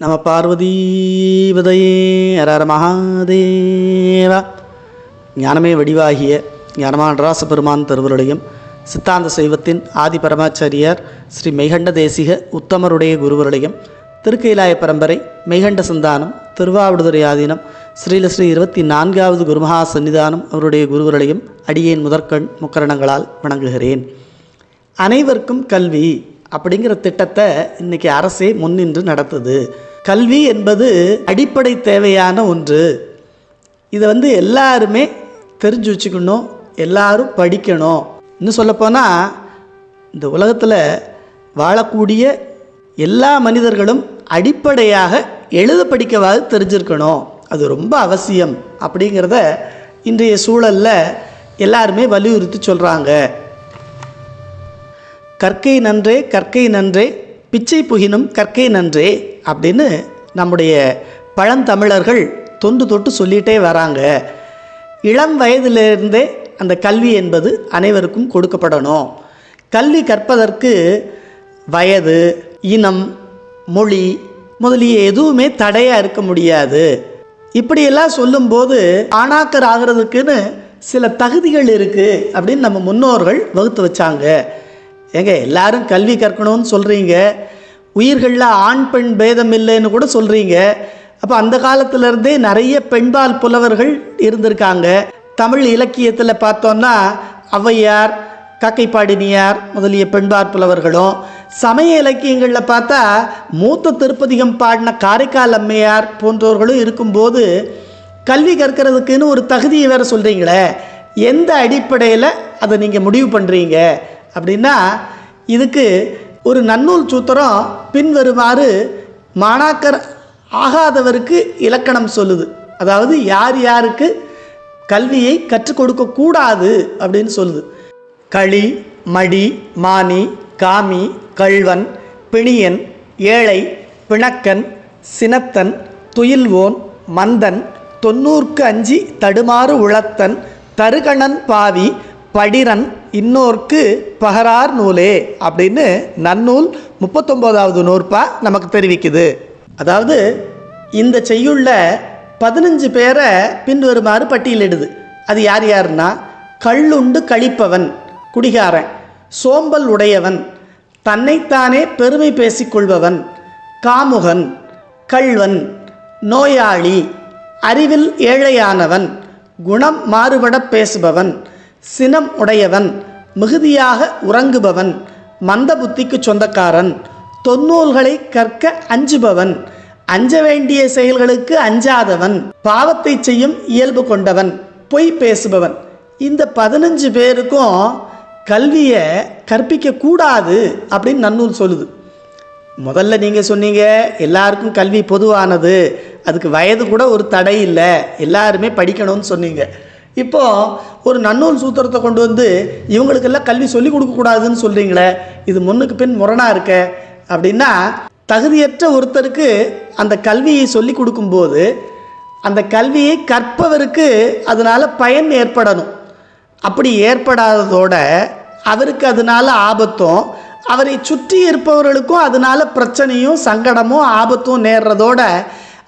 நம பார்வதீவதையே அரர மகாதேவா. ஞானமே வடிவாகிய ஞானமான் பெருமான் திருவருடையும் சித்தாந்த சைவத்தின் ஆதி பரமாச்சாரியார் ஸ்ரீ மெய்கண்ட தேசிக உத்தமருடைய குருவருடையும் திருக்கைலாய பரம்பரை மெய்கண்ட சந்தானம் திருவாவடுதுறை ஆதீனம் ஸ்ரீல ஸ்ரீ இருபத்தி நான்காவது குருமகா சன்னிதானம் அவருடைய குருவருடையும் அடியேன் முதற்கண் முக்கரணங்களால் வணங்குகிறேன். அனைவருக்கும் கல்வி அப்படிங்கிற திட்டத்தை இன்றைக்கி அரசே முன்னின்று நடத்துது. கல்வி என்பது அடிப்படை தேவையான ஒன்று. இதை வந்து எல்லாருமே தெரிஞ்சு வச்சுக்கணும் எல்லாரும் படிக்கணும். இன்னும் சொல்லப்போனால் இந்த உலகத்தில் வாழக்கூடிய எல்லா மனிதர்களும் அடிப்படையாக எழுத படிக்கவாது தெரிஞ்சிருக்கணும். அது ரொம்ப அவசியம் அப்படிங்கிறத இன்றைய சூழலில் எல்லாருமே வலியுறுத்தி சொல்கிறாங்க கற்கை நன்றே கற்கை நன்றே பிச்சை புகினும் கற்கை நன்றே. அப்படின்னு நம்முடைய பழந்தமிழர்கள் தொண்டு தொட்டு சொல்லிகிட்டே வராங்க. இளம் வயதிலிருந்தே அந்த கல்வி என்பது அனைவருக்கும் கொடுக்கப்படணும். கல்வி கற்பதற்கு வயது இனம் மொழி முதலிய எதுவுமே தடையாக இருக்க முடியாது. இப்படியெல்லாம் சொல்லும்போது ஆணாக்கர் ஆகிறதுக்குன்னு சில தகுதிகள் இருக்குது அப்படின்னு நம்ம முன்னோர்கள் வகுத்து வச்சாங்க. ஏங்க எல்லாரும் கல்வி கற்கணும்னு சொல்கிறீங்க உயிர்களில் ஆண் பெண் பேதம் இல்லைன்னு கூட சொல்கிறீங்க அப்போ அந்த காலத்திலேருந்தே நிறைய பெண்பால் புலவர்கள் இருந்திருக்காங்க. தமிழ் இலக்கியத்தில் பார்த்தோன்னா ஔவையார் காக்கைப்பாடினியார் முதலிய பெண்பார் புலவர்களும் சமய இலக்கியங்களில் பார்த்தா மூத்த திருப்பதிகம் பாடின காரைக்கால் அம்மையார் போன்றவர்களும் இருக்கும்போது கல்வி கற்கிறதுக்குன்னு ஒரு தகுதியை வேறு சொல்கிறீங்களே எந்த அடிப்படையில் அதை நீங்கள் முடிவு பண்ணுறீங்க அப்படின்னா இதுக்கு ஒரு நன்னூல் சூத்திரம் பின்வருமாறு மாணாக்கர் ஆகாதவருக்கு இலக்கணம் சொல்லுது. அதாவது யார் யாருக்கு கல்வியை கற்றுக் கொடுக்கக்கூடாது அப்படின்னு சொல்லுது. களி மடி மானி காமி கள்வன் பிணியன் ஏழை பிணக்கன் சினத்தன் துயில்வோன் மந்தன் தொண்ணூறுக்கு அஞ்சி தடுமாறு உளத்தன் தருகணன் பாவி படிரன் இன்னோர்க்கு பகரார் நூலே அப்படின்னு நன்னூல் முப்பத்தொம்போதாவது நூற்பா நமக்கு தெரிவிக்குது. அதாவது இந்த செய்யுள்ள பதினஞ்சு பேரை பின்வருமாறு பட்டியலிடுது. அது யார் யாருன்னா கள்ளுண்டு கழிப்பவன் குடிகாரன் சோம்பல் உடையவன் தன்னைத்தானே பெருமை பேசிக்கொள்பவன் காமுகன் கள்வன் நோயாளி அறிவில் ஏழையானவன் குணம் மாறுபடப் பேசுபவன் சினம் உடையவன் மிகுதியாக உறங்குபவன் மந்த புத்திக்கு சொந்தக்காரன் தொன்னூல்களை கற்க அஞ்சுபவன் அஞ்ச வேண்டிய செயல்களுக்கு அஞ்சாதவன் பாவத்தை செய்யும் இயல்பு கொண்டவன் பொய் பேசுபவன். இந்த பதினஞ்சு பேருக்கும் கல்வியை கற்பிக்க கூடாது அப்படின்னு நன்னூல் சொல்லுது. முதல்ல நீங்கள் சொன்னீங்க எல்லாருக்கும் கல்வி பொதுவானது அதுக்கு வயது கூட ஒரு தடை இல்லை எல்லாருமே படிக்கணும்னு சொன்னீங்க. இப்போ ஒரு நன்னூல் சூத்திரத்தை கொண்டு வந்து இவங்களுக்கெல்லாம் கல்வி சொல்லிக் கொடுக்கக்கூடாதுன்னு சொல்கிறீங்களே இது முன்னுக்கு பின் முரணாக இருக்க? அப்படின்னா தகுதியற்ற ஒருத்தருக்கு அந்த கல்வியை சொல்லி கொடுக்கும்போது அந்த கல்வியை கற்பவருக்கு அதனால் பயன் ஏற்படணும். அப்படி ஏற்படாததோட அவருக்கு அதனால் ஆபத்தும் அவரை சுற்றி இருப்பவர்களுக்கும் அதனால் பிரச்சனையும் சங்கடமும் ஆபத்தும் நேர்றதோட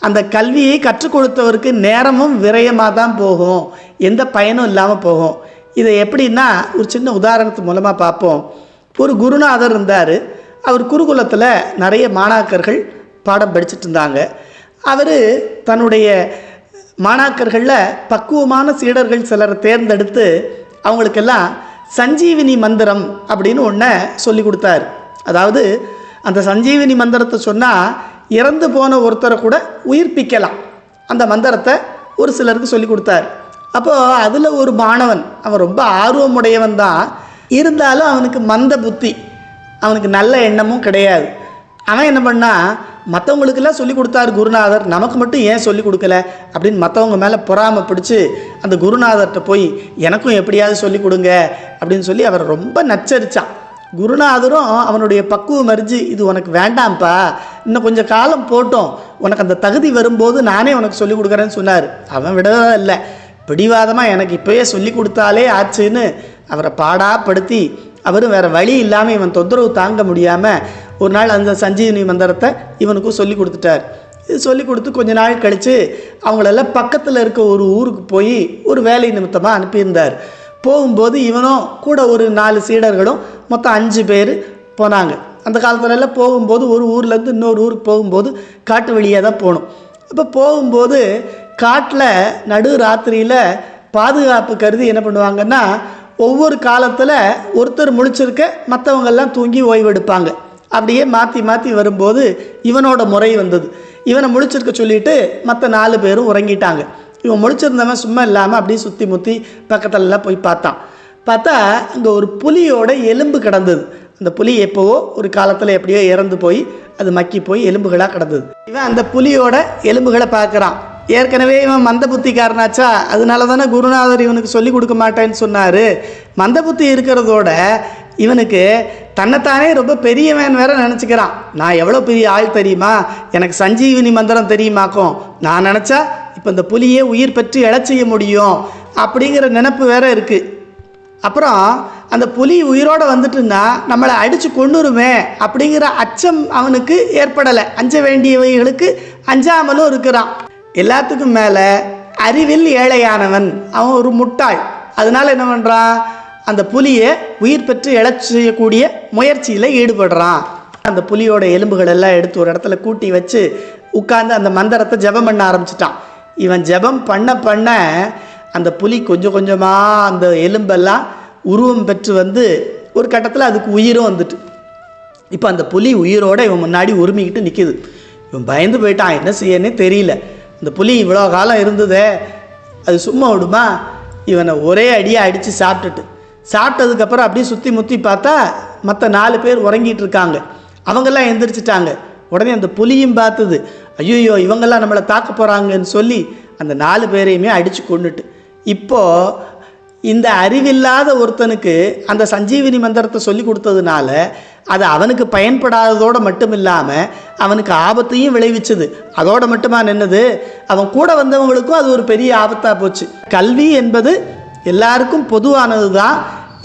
அந்த கல்வியை கற்றுக் கொடுத்தவருக்கு நேரமும் விரயமாக தான் போகும். எந்த பயனும் இல்லாமல் போகும். இதை எப்படின்னா ஒரு சின்ன உதாரணத்து மூலமாக பார்ப்போம். ஒரு குருநாதர் இருந்தார். அவர் குருகுலத்தில் நிறைய மாணாக்கர்கள் பாடம் படிச்சுட்டு இருந்தாங்க. அவர் தன்னுடைய மாணாக்கர்களில் பக்குவமான சீடர்கள் சிலரை தேர்ந்தெடுத்து அவங்களுக்கெல்லாம் சஞ்சீவினி மந்திரம் அப்படின்னு ஒன்றை சொல்லி கொடுத்தார். அதாவது அந்த சஞ்சீவினி மந்திரத்தை சொன்னால் இறந்து போன ஒருத்தரை கூட உயிர்ப்பிக்கலாம். அந்த மந்திரத்தை ஒரு சிலருக்கு சொல்லி கொடுத்தார். அப்போது அதில் ஒரு மாணவன் அவன் ரொம்ப ஆர்வமுடையவன் தான். இருந்தாலும் அவனுக்கு மந்த புத்தி அவனுக்கு நல்ல எண்ணமும் கிடையாது. அவன் என்ன பண்ணா மற்றவங்களுக்கெல்லாம் சொல்லி கொடுத்தாரு குருநாதர் நமக்கு மட்டும் ஏன் சொல்லி கொடுக்கல? அப்படின்னு மற்றவங்க மேலே பொறாமை பிடிச்சி அந்த குருநாதர்கிட்ட போய் எனக்கும் எப்படியாவது சொல்லி கொடுங்க அப்படின்னு சொல்லி அவர் ரொம்ப நச்சரித்தான் குருநாதரும் அவனுடைய பக்குவம் அறிஞ்சு இது உனக்கு வேண்டாம்ப்பா இன்னும் கொஞ்சம் காலம் போட்டோம். உனக்கு அந்த தகுதி வரும்போது நானே உனக்கு சொல்லி கொடுக்குறேன்னு சொன்னார். அவன் விடவே இல்லை. பிடிவாதமாக எனக்கு இப்போயே சொல்லி கொடுத்தாலே ஆச்சுன்னு அவரை பாடாப்படுத்தி அவரும் வேறு வழி இல்லாமல் இவன் தொந்தரவு தாங்க முடியாமல் ஒரு நாள் அந்த சஞ்சீவனி மந்திரத்தை இவனுக்கும் சொல்லி கொடுத்துட்டார். இது சொல்லி கொடுத்து கொஞ்ச நாள் கழித்து அவங்களெல்லாம் பக்கத்தில் இருக்க ஒரு ஊருக்கு போய் ஒரு வேலை நிமித்தமாக அனுப்பியிருந்தார். போகும்போது இவனும் கூட ஒரு நாலு சீடர்களும் மொத்தம் அஞ்சு பேர் போனாங்க. அந்த காலத்துலலாம் போகும்போது ஒரு ஊர்லேருந்து இன்னொரு ஊருக்கு போகும்போது காட்டு வழியாக தான் போகணும் அப்போ போகும்போது காட்டில் நடு ராத்திரியில் பாதுகாப்பு கருதி என்ன பண்ணுவாங்கன்னா ஒவ்வொரு காலத்தில் ஒருத்தர் முழிச்சிருக்க மற்றவங்கெல்லாம் தூங்கி ஓய்வெடுப்பாங்க அப்படியே மாற்றி மாற்றி வரும்போது இவனோட முறை வந்தது. இவனை முழிச்சிருக்க சொல்லிட்டு மற்ற நாலு பேரும் உறங்கிட்டாங்க. இவன் முழிச்சிருந்தவன் சும்மா இல்லாமல் அப்படியே சுற்றி முற்றி பக்கத்துலலாம் போய் பார்த்தான். பார்த்தா அங்கே ஒரு புலியோட எலும்பு கிடந்தது. அந்த புலி எப்போவோ ஒரு காலத்தில் எப்படியோ இறந்து போய் அது மக்கி போய் எலும்புகளாக கிடந்தது. இவன் அந்த புலியோட எலும்புகளை பார்க்குறான். ஏற்கனவே இவன் மந்த புத்திக்காரனாச்சா? அதனால தானே குருநாதர் இவனுக்கு சொல்லி கொடுக்க மாட்டேன்னு சொன்னார். மந்த புத்தி இருக்கிறதோட இவனுக்கு தன்னைத்தானே ரொம்ப பெரியவன் வேற நினச்சிக்கிறான். நான் எவ்வளோ பெரிய ஆள் தெரியுமா? எனக்கு சஞ்சீவினி மந்திரம் தெரியுமாக்கும்? நான் நினச்சா இப்போ இந்த புலியே உயிர் பற்று எழச்செய்ய முடியும். அப்படிங்கிற நினப்பு வேற இருக்குது அப்புறம் அந்த புலி உயிரோடு வந்துட்டுன்னா நம்மளை அடித்து கொண்டுருமே அப்படிங்கிற அச்சம் அவனுக்கு ஏற்படலை. அஞ்ச வேண்டியவைகளுக்கு அஞ்சாமலும் இருக்கிறான். எல்லாத்துக்கும் மேலே அறிவில் ஏழையானவன். அவன் ஒரு முட்டாள். அதனால என்ன பண்ணுறான் அந்த புலியை உயிர் பெற்று எழச் செய்யக்கூடிய முயற்சியில் ஈடுபடுறான். அந்த புலியோட எலும்புகள் எல்லாம் எடுத்து ஒரு இடத்துல கூட்டி வச்சு உட்காந்து அந்த மந்திரத்தை ஜெபம் பண்ண ஆரம்பிச்சிட்டான். இவன் ஜெபம் பண்ண பண்ண அந்த புலி கொஞ்சம் கொஞ்சமாக அந்த எலும்பெல்லாம் உருவம் பெற்று வந்து ஒரு கட்டத்தில் அதுக்கு உயிரும் வந்துட்டு. இப்போ அந்த புலி உயிரோடு இவன் முன்னாடி உரிமிக்கிட்டு நிற்கிது இவன் பயந்து போயிட்டான். என்ன செய்யனே தெரியல. இந்த புலி இவ்வளோ காலம் இருந்ததே அது சும்மா விடுமா? இவனை ஒரே அடியாக அடித்து சாப்பிட்டுட்டு. சாப்பிட்டதுக்கப்புறம் அப்படியே சுற்றி முற்றி பார்த்தா மற்ற நாலு பேர் உறங்கிட்டு இருக்காங்க. அவங்கெல்லாம் எந்திரிச்சிட்டாங்க. உடனே அந்த புலியும் பார்த்தது. ஐயோ இவங்கெல்லாம் நம்மளை தாக்க போகிறாங்கன்னு சொல்லி அந்த நாலு பேரையுமே அடித்து கொண்டுட்டு இப்போது இந்த அறிவில்லாத ஒருத்தனுக்கு அந்த சஞ்சீவினி மந்திரத்தை சொல்லி கொடுத்ததுனால அது அவனுக்கு பயன்படாததோடு மட்டும் இல்லாமல் அவனுக்கு ஆபத்தையும் விளைவிச்சது. அதோடு மட்டுமா நின்னது? அவன் கூட வந்தவங்களுக்கும் அது ஒரு பெரிய ஆபத்தாக போச்சு. கல்வி என்பது எல்லாருக்கும் பொதுவானது தான்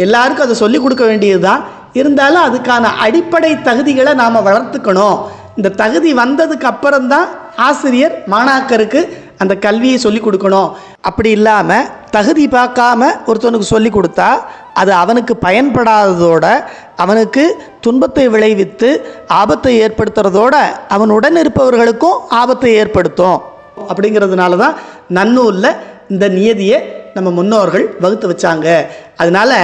எல்லாருக்கும் அதை சொல்லிக் கொடுக்க வேண்டியது தான் இருந்தாலும் அதுக்கான அடிப்படை தகுதிகளை நாம் வளர்த்துக்கணும். இந்த தகுதி வந்ததுக்கு அப்புறம்தான் ஆசிரியர் மாணாக்கருக்கு அந்த கல்வியை சொல்லி கொடுக்கணும். அப்படி இல்லாமல் தகுதி பார்க்காம ஒருத்தனுக்கு சொல்லி கொடுத்தா அது அவனுக்கு பயன்படாததோட அவனுக்கு துன்பத்தை விளைவித்து ஆபத்தை ஏற்படுத்துறதோட அவனுடன் இருப்பவர்களுக்கும் ஆபத்தை ஏற்படுத்தும். அப்படிங்கிறதுனால தான் நன்னூலில் இந்த நியதியை நம்ம முன்னோர்கள் வகுத்து வச்சாங்க. அதனால்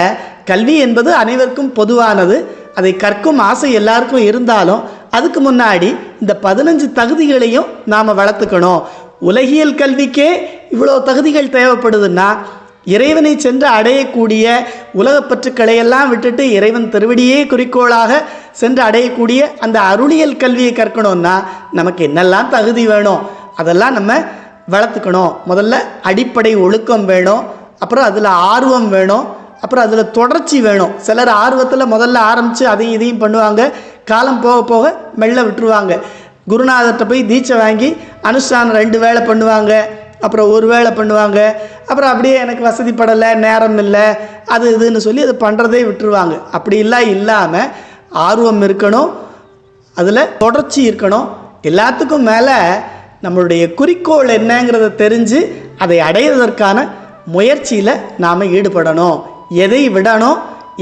கல்வி என்பது அனைவருக்கும் பொதுவானது. அதை கற்கும் ஆசை எல்லாருக்கும் இருந்தாலும் அதுக்கு முன்னாடி இந்த பதினஞ்சு தகுதிகளையும் நாம் வளர்த்துக்கணும். உலகியல் கல்விக்கே இவ்வளோ தகுதிகள் தேவைப்படுதுன்னா இறைவனை சென்று அடையக்கூடிய உலகப் எல்லாம் விட்டுட்டு இறைவன் திருவடியே குறிக்கோளாக சென்று அடையக்கூடிய அந்த அருளியல் கல்வியை கற்கணும்னா நமக்கு என்னெல்லாம் தகுதி வேணும் அதெல்லாம் நம்ம வளர்த்துக்கணும். முதல்ல அடிப்படை ஒழுக்கம் வேணும் அப்புறம் அதில் ஆர்வம் வேணும் அப்புறம் அதில் தொடர்ச்சி வேணும். சிலர் ஆர்வத்தில் முதல்ல ஆரம்பித்து அதையும் இதையும் பண்ணுவாங்க காலம் போக போக மெல்ல விட்டுருவாங்க. குருநாதர்கிட்ட போய் தீட்சை வாங்கி அனுஷ்டானம் ரெண்டு வேளை பண்ணுவாங்க அப்புறம் ஒரு வேளை பண்ணுவாங்க அப்புறம் அப்படியே எனக்கு வசதிப்படலை நேரம் இல்லை அது இதுன்னு சொல்லி அதை பண்ணுறதே விட்டுருவாங்க. அப்படிலாம் இல்லாமல் ஆர்வம் இருக்கணும் அதில் தொடர்ச்சி இருக்கணும். எல்லாத்துக்கும் மேலே நம்மளுடைய குறிக்கோள் என்னங்கிறத தெரிஞ்சு அதை அடைவதற்கான முயற்சியில் நாம் ஈடுபடணும். எதை விடணும்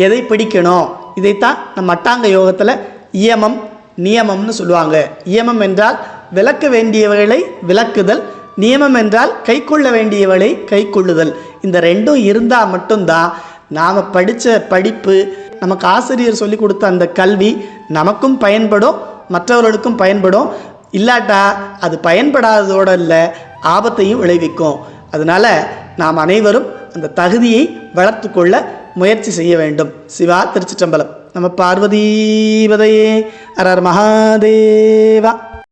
எதை பிடிக்கணும் இதைத்தான் நம்ம அட்டாங்க யோகத்தில் இயமம் நியமம்னு சொல்லுவாங்க. இயமம் என்றால் விளக்க வேண்டியவர்களை விளக்குதல் நியமம் என்றால் கைக்கொள்ள வேண்டியவளை கைக்கொள்ளுதல் இந்த ரெண்டும் இருந்தால் மட்டும்தான் நாம் படித்த படிப்பு நமக்கு ஆசிரியர் சொல்லி கொடுத்த அந்த கல்வி நமக்கும் பயன்படும் மற்றவர்களுக்கும் பயன்படும். இல்லாட்டா அது பயன்படாததோடு இல்லை ஆபத்தையும் விளைவிக்கும். அதனால் நாம் அனைவரும் அந்த தகுதியை வளர்த்து கொள்ள முயற்சி செய்ய வேண்டும். சிவா திருச்சிற்றம்பலம். நம்ம பார்வதீபதையே அரர் மகாதேவா.